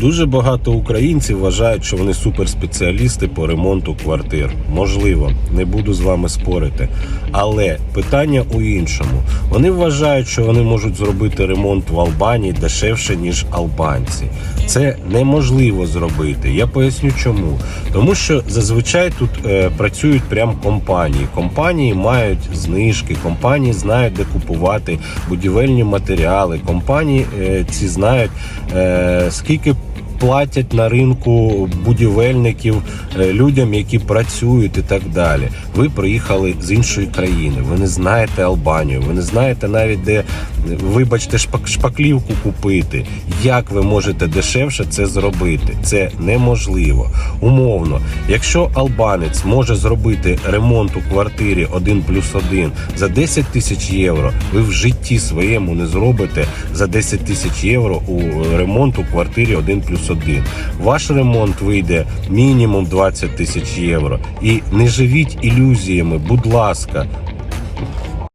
Дуже багато українців вважають, що вони суперспеціалісти по ремонту квартир. Можливо, не буду з вами спорити. Але питання у іншому. Вони вважають, що вони можуть зробити ремонт в Албанії дешевше, ніж албанці. Це неможливо зробити. Я поясню чому. Тому що зазвичай тут е, працюють прям компанії. Компанії мають знижки, компанії знають, де купувати будівельні матеріали. Компанії е, ці знають, е, скільки платять на ринку будівельників е, людям, які працюють і так далі. Ви приїхали з іншої країни, ви не знаєте Албанію, ви не знаєте навіть де, вибачте, шпак- шпаклівку купити. Як ви можете дешевше це зробити? Це неможливо. Умовно, якщо албанець може зробити ремонт у квартирі 1 плюс 1 за 10 тисяч євро, ви в житті своєму не зробите за 10 тисяч євро у ремонт у квартирі 1 плюс 1. Ваш ремонт вийде мінімум 20 тисяч євро. І не живіть ілюзіями, будь ласка.